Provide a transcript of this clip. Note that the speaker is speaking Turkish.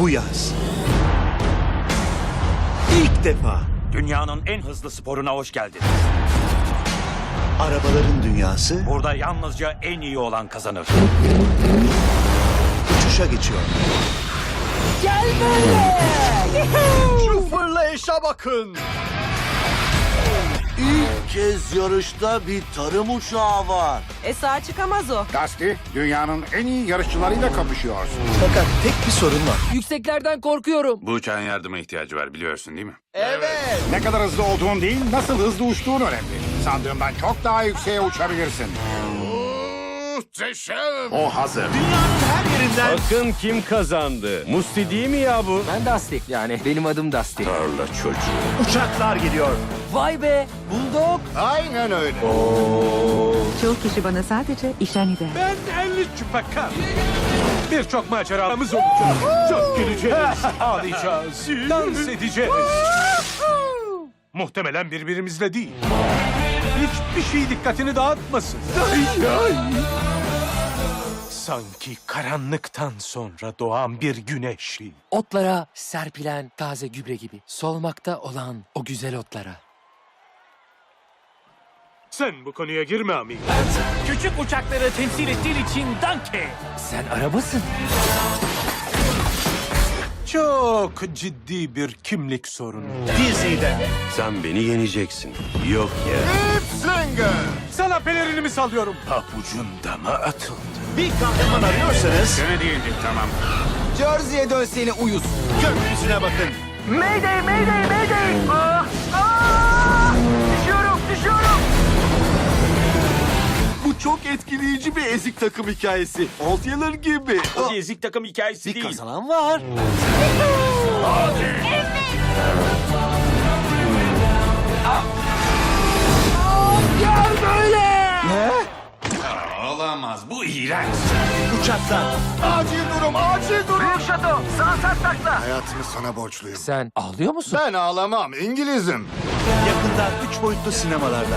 bu yaz. İlk defa Dünyanın en hızlı sporuna hoş geldin. arabaların dünyası Burada yalnızca en iyi olan kazanır. uçuşa geçiyor. Şu fırlayışa bakın. Kez yarışta bir tarım uçağı var. E sağ çıkamaz o. Dusty, dünyanın en iyi yarışçılarıyla kapışıyorsun. Fakat tek bir sorun var. Yükseklerden korkuyorum. Bu uçağın yardıma ihtiyacı var biliyorsun değil mi? Evet. Ne kadar hızlı olduğun değil, nasıl hızlı uçtuğun önemli. Sandığından çok daha yükseğe uçabilirsin. O hazır. Her yerinden Bakın kim kazandı. Musti değil mi ya bu? Ben Dusty. Yani benim adım Dusty. Tarla çocuğu. uçaklar geliyor. Vay be. Bulldog. Aynen öyle. Çoğu kişi bana sadece işen der. Ben 50 çupaka. Birçok maceramız olacak. Çok güleceğiz, ağlayacağız, dans edeceğiz. Muhtemelen birbirimizle değil. Hiçbir şey dikkatini dağıtmasın. Sanki karanlıktan sonra doğan bir güneşi. Otlara serpilen taze gübre gibi. Solmakta olan o güzel otlara. Sen bu konuya girme Ami. Küçük uçakları temsil ettiğin için danke. Sen arabasın. Çok ciddi bir kimlik sorunu. Disney'den Sen beni yeneceksin. Yok ya. Sana pelerinimi sallıyorum. Papucunda mı atıldı? Bir kahraman arıyorsanız Gene değildik tamam. Jersey'e dön seni uyuz. gökyüzüne bakın. Bu çok etkileyici bir ezik takım hikayesi. Oltayalar gibi. O ezik takım hikayesi değil. Kazanan var. Olamaz. Bu iğrenç. Uçaklar Acil durum, acil durum. Hayatımı sana borçluyum. Sen ağlıyor musun? Ben ağlamam, İngilizim. yakında 3 boyutlu sinemalarda.